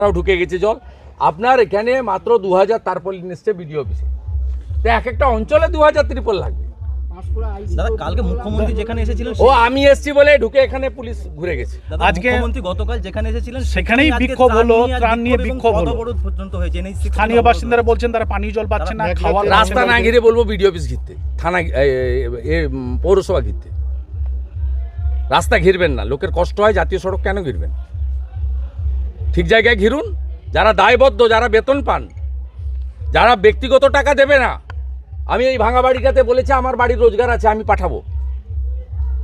তারাও ঢুকে গেছে জল। আপনার এখানে মাত্র দু হাজার তারপলিন এসছে বিডিও অফিসে। তো এক একটা অঞ্চলে দু হাজার ত্রিপল লাগবে। দাদা কালকে মুখ্যমন্ত্রী যেখানে এসেছিলেন ও আমি এসছি বলে ঢুকে এখানে পুলিশ ঘুরে গেছে। আজকে- মুখ্যমন্ত্রী গতকাল যেখানে এসেছিলেন সেখানেই বিক্ষোভ হলো, ত্রাণ নিয়ে বিক্ষোভ হলো। পদঅবরোধ পর্যন্ত হয়েছে NHC স্থানীয় বাসিন্দারা বলছেন তারা পানীয় জল পাচ্ছে না রাস্তা না ঘিরে বলব বিডিও অফিস ঘিরতে। থানা পৌরসভা ঘিরতে। রাস্তা ঘিরবেন না লোকের কষ্ট হয় জাতীয় সড়ক কেন ঘিরবেন? ঠিক জায়গায় ঘিরুন। যারা দায়বদ্ধ, যারা বেতন পান, যারা ব্যক্তিগত টাকা দেবে না, আমি এই ভাঙা বাড়িটাতে বলেছি, আমার বাড়ির রোজগার আছে, আমি পাঠাবো।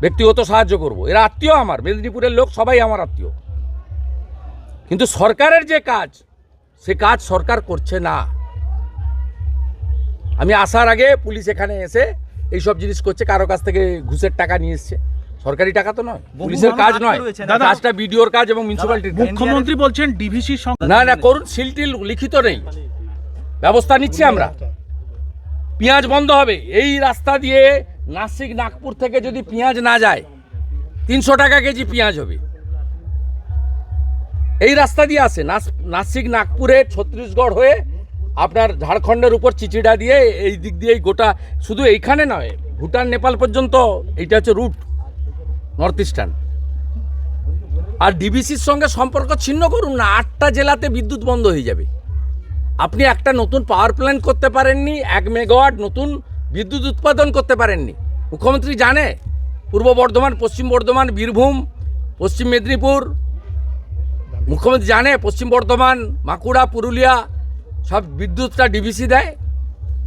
ব্যক্তিগত সাহায্য করব। এরা আত্মীয় আমার, মেদিনীপুরের লোক সবাই আমার আত্মীয়। কিন্তু সরকারের যে কাজ, সে কাজ সরকার করছে না। আমি আসার আগে পুলিশ এখানে এসে এইসব জিনিস করছে, কারও কাছ থেকে ঘুষের টাকা নিয়ে এসছে। সরকারি টাকা তো নয় পুলিশের কাজ নয়। দাদা, কাজটা বিডিওর কাজ এবং মিউনিসিপ্যালিটির কাজ। মুখ্যমন্ত্রী বলছেন ডিভিসি না না করুন সিলটিল লিখিত নেই। ব্যবস্থা নিচ্ছি আমরা। পেঁয়াজ বন্ধ হবে। এই রাস্তা দিয়ে নাসিক নাগপুর থেকে যদি পেঁয়াজ না যায় তিনশো টাকা কেজি পেঁয়াজ হবে। এই রাস্তা দিয়ে আসে নাস- নাসিক নাগপুরে ছত্তিশগড় হয়ে আপনার ঝাড়খণ্ডের উপর চিচিড়া দিয়ে এই দিক দিয়ে গোটা শুধু এইখানে নয় ভুটান নেপাল পর্যন্ত এইটা হচ্ছে রুট নর্থ ইস্টার্ন আর ডিবিসির সঙ্গে সম্পর্ক ছিন্ন করুন না, আটটা জেলাতে বিদ্যুৎ বন্ধ হয়ে যাবে। আপনি একটা নতুন পাওয়ার প্ল্যান্ট করতে পারেননি, এক মেগাওয়াট নতুন বিদ্যুৎ উৎপাদন করতে পারেননি। মুখ্যমন্ত্রী জানে, পূর্ব বর্ধমান, পশ্চিম বর্ধমান, বীরভূম, পশ্চিম মেদিনীপুর। মুখ্যমন্ত্রী জানে, পশ্চিম বর্ধমান বাঁকুড়া পুরুলিয়া সব বিদ্যুৎটা ডিবিসি দেয়।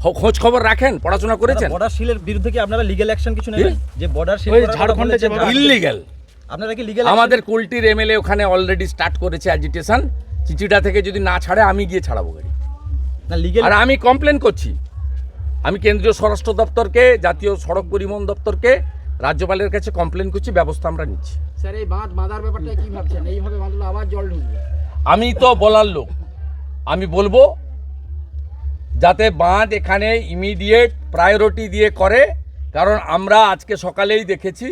খোঁজ খবর রাখেন পড়াশোনা করেছেন? বর্ডার শিলের বিরুদ্ধে কি আপনারা লিগ্যাল অ্যাকশন কিছু নেবেন? যে বর্ডার শিল ওই করার কথা ঝাড়খণ্ডে যেভাবে- ইললিগ্যাল আপনারা কি লিগ্যাল আমাদের কুলটির এমএলএ ওখানে অলরেডি স্টার্ট করেছে অ্যাজিটেশন চিচিটা থেকে যদি না ছাড়ে আমি গিয়ে ছাড়াবো গাড়ি। না লিগ্যাল আর আমি কমপ্লেন করছি। আমি কেন্দ্রীয় স্বরাষ্ট্র দপ্তরকে জাতীয় সড়ক পরিবহন দপ্তরকে রাজ্যপালের কাছে কমপ্লেন করছি ব্যবস্থা আমরা নিচ্ছি। স্যার এই বাঁধ বাঁধার ব্যাপারটা কি ভাবছেন? এইভাবে বাঁধলে আবার জল ঢুকবে? আমি তো বলার লোক। আমি বলব যাতে বাঁধ এখানে ইমিডিয়েট প্রায়োরিটি দিয়ে করে। কারণ আমরা আজকে সকালেই দেখেছি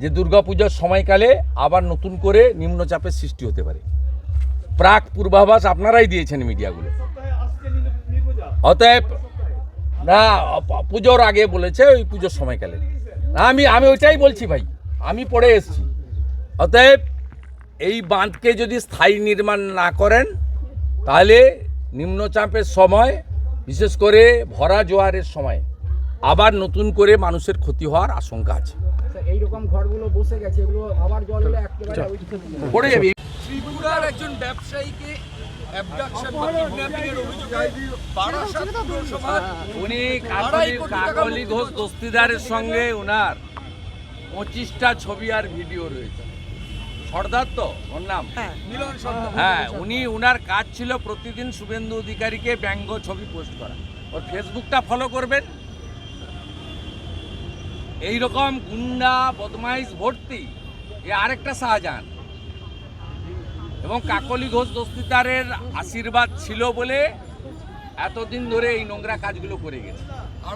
যে দুর্গাপূজার সময়কালে আবার নতুন করে নিম্নচাপের সৃষ্টি হতে পারে। প্রাক পূর্বাভাস আপনারাই দিয়েছেন মিডিয়াগুলো। অতএব, না পুজোর আগে বলেছে ওই পুজোর সময়কালে। না, আমি আমি ওইটাই বলছি ভাই, আমি পড়ে এসেছি। অতএব, এই বাঁধকে যদি স্থায়ী নির্মাণ না করেন, তাহলে নিম্নচাপের সময় বিশেষ করে ভরা জোয়ারের সময়। আবার নতুন করে মানুষের ক্ষতি হওয়ার আশঙ্কা আছে। স্যার এইরকম ঘরগুলো বসে গেছে এগুলো আবার জল এলে একেবারে ওই দিকে চলে যাবে। পড়ে যাবে। ত্রিপুরার একজন ব্যবসায়ীকে অ্যাবডাকশন বা কিডন্যাপিং এর অভিযোগে বারাসাত পুরসভার উনি কাকলি কাকলি ঘোষ দস্তিদারের সঙ্গে উনার পঁচিশটা ছবি আর ভিডিও রয়েছে। সর্দার তো ওর নাম? মিলন সর্দার হ্যাঁ উনি উনার কাজ ছিল প্রতিদিন শুভেন্দু অধিকারীকে ব্যঙ্গ ছবি পোস্ট করা। ওর ফেসবুকটা ফলো করবেন। এই রকম গুন্ডা বদমাইশ ভর্তি এ আরেকটা শাহজাহান। এবং কাকলি ঘোষ দস্তিদারের আশীর্বাদ ছিল বলে এতদিন ধরে এই নোংরা কাজগুলো করে গেছে।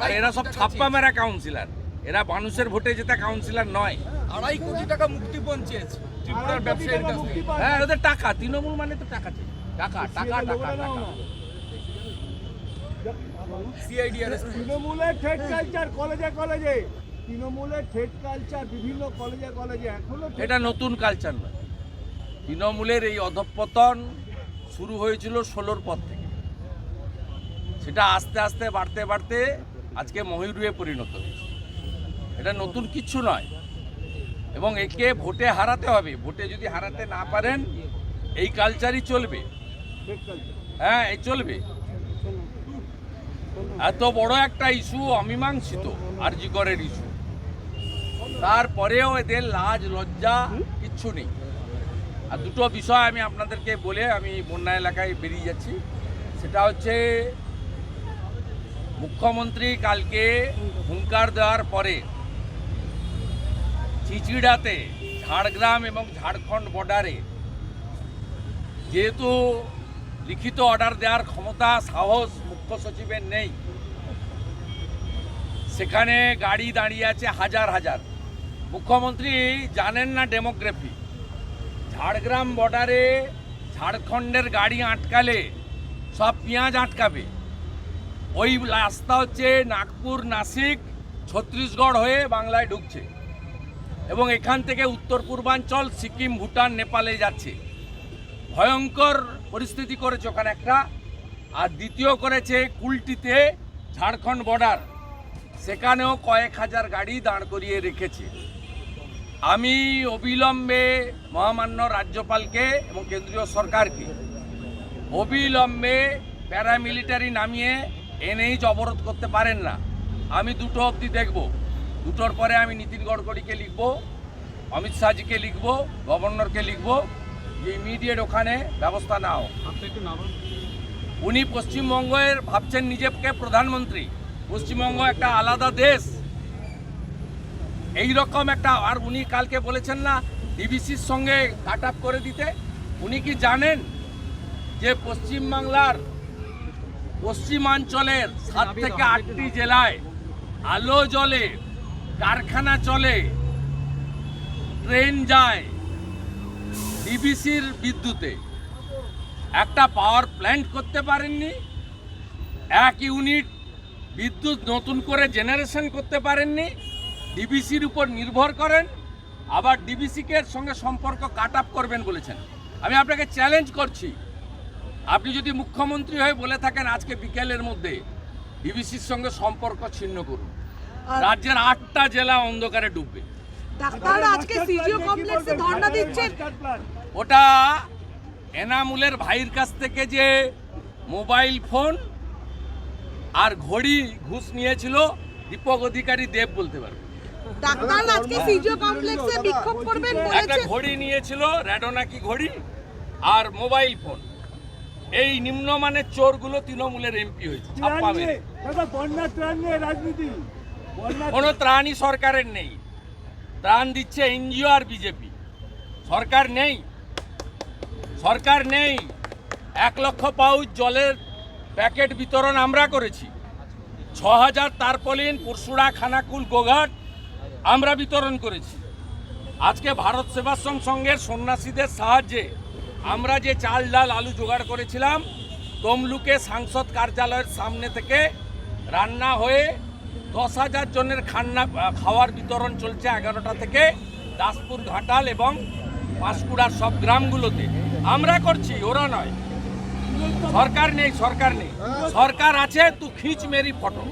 আর এরা সব ছাপ্পা মেরা কাউন্সিলর এরা মানুষের ভোটে যেটা কাউন্সিলর নয়। আড়াই কোটি টাকা মুক্তিপণ চেয়েছে ত্রিপুরার ব্যবসায়ীর কাছ থেকে। হ্যাঁ ওদের টাকা তৃণমূল মানে তো টাকা চাই। টাকা টাকা টাকা টাকা তৃণমূলের ঠেট কালচার কলেজে কলেজে তৃণমূলের ঠেট কালচার বিভিন্ন কলেজে কলেজে এখনও এটা নতুন কালচার নয়। তৃণমূলের এই অধঃপতন শুরু হয়েছিল ষোলোর পর থেকে। সেটা আস্তে আস্তে বাড়তে বাড়তে আজকে ময়ূরুয়ে পরিণত হয়েছে। এটা নতুন কিছু নয়। এবং একে ভোটে হারাতে হবে। ভোটে যদি হারাতে না পারেন, এই কালচারই চলবে। হ্যাঁ এই চলবে। এত বড় একটা ইস্যু অমীমাংসিত, আরজিকরের ইস্যু তারপরেও এদের লাজ, লজ্জা কিচ্ছু নেই। আর দুটো বিষয় আমি আপনাদেরকে বলে আমি বন্যা এলাকায় বেরিয়ে যাচ্ছি। সেটা হচ্ছে, মুখ্যমন্ত্রী কালকে হুঙ্কার দেওয়ার পরে চিচিড়াতে, ঝাড়গ্রাম এবং ঝাড়খণ্ড বর্ডারে যেহেতু লিখিত অর্ডার দেওয়ার ক্ষমতা, সাহস মুখ্য সচিবের নেই, সেখানে গাড়ি দাঁড়িয়ে আছে হাজার হাজার। মুখ্যমন্ত্রী জানেন না ডেমোগ্রাফি। ঝাড়গ্রাম বর্ডারে ঝাড়খণ্ডের গাড়ি আটকালে সব পেঁয়াজ আটকাবে। ওই রাস্তা হচ্ছে নাগপুর নাসিক ছত্তিশগড় হয়ে বাংলায় ঢুকছে। এবং এখান থেকে উত্তর পূর্বাঞ্চল, সিকিম, ভুটান, নেপালে যাচ্ছে। ভয়ঙ্কর পরিস্থিতি করেছে ওখানে একটা। আর দ্বিতীয় করেছে কুলটিতে ঝাড়খণ্ড বর্ডার সেখানেও কয়েক হাজার গাড়ি দাঁড় করিয়ে রেখেছে। আমি অবিলম্বে মহামান্য রাজ্যপালকে এবং কেন্দ্রীয় সরকারকে অবিলম্বে প্যারামিলিটারি নামিয়ে এনএইচ অবরোধ করতে পারেন না। আমি দুটো অবধি দেখব। দুটোর পরে আমি নীতিন গডকরিকে লিখব অমিত শাহজিকে লিখব গভর্নরকে লিখব যে ইমিডিয়েট ওখানে ব্যবস্থা নাও উনি পশ্চিমবঙ্গের ভাবছেন নিজেকে প্রধানমন্ত্রী। পশ্চিমবঙ্গ একটা আলাদা দেশ। এই রকম একটা আর উনি কালকে বলেছেন না ডিবিসির সঙ্গে কাট আপ করে দিতে। উনি কি জানেন যে পশ্চিমবাংলার পশ্চিমাঞ্চলের সাত থেকে আটটি জেলায় আলো জ্বলে কারখানা চলে, ট্রেন যায় ডিবিসির বিদ্যুতে। একটা পাওয়ার প্ল্যান্ট করতে পারেননি, এক ইউনিট বিদ্যুৎ নতুন করে জেনারেশন করতে পারেননি ডিবিসির উপর নির্ভর করেন, আবার ডিবিসিকে সঙ্গে সম্পর্ক কাট আপ করবেন বলেছেন। আমি আপনাকে চ্যালেঞ্জ করছি। আপনি যদি মুখ্যমন্ত্রী হয়ে বলে থাকেন আজকে বিকেলের মধ্যে ডিবিসির সঙ্গে সম্পর্ক ছিন্ন করুন। রাজ্যের আটটা জেলা অন্ধকারে ডুববে। ডাক্তার আজকে সিজিও কমপ্লেক্সে ধর্ণা দিচ্ছেন। ওটা এনামুলের ভাইয়ের কাছ থেকে যে মোবাইল ফোন আর ঘড়ি ঘুষ নিয়েছিল দীপক অধিকারী দেব বলতে পারবে। ডাক্তার আজকে সিজিও কমপ্লেক্সে বিক্ষোভ করবেন একটা ঘড়ি নিয়েছিল র্যাডোনাকি ঘড়ি আর মোবাইল ফোন। এই নিম্নমানের চোরগুলো তৃণমূলের এমপি হয়েছে রাজনীতি। কোনো ত্রাণই সরকারের নেই। ত্রাণ দিচ্ছে এনজিও আর বিজেপি। সরকার নেই। সরকার নেই। এক লক্ষ পাউচ জলের প্যাকেট বিতরণ আমরা করেছি। ছ হাজার তারপলিন পুরসুড়া খানাকুল, গোঘাট আমরা বিতরণ করেছি। আজকে ভারত সেবাশ্রম সংঘের সন্ন্যাসীদের সাহায্যে আমরা যে চাল, ডাল, আলু জোগাড় করেছিলাম, তমলুকে সাংসদ কার্যালয়ের সামনে থেকে রান্না হয়ে দশ হাজার জনের খান্না খাওয়ার বিতরণ চলছে এগারোটা থেকে দাসপুর ঘাটাল এবং পাঁশকুড়ার সব গ্রামগুলোতে। আমরা করছি, ওরা নয়। সরকার নেই সরকার নেই। সরকার আছে, তু খিচ মেরি ফটো।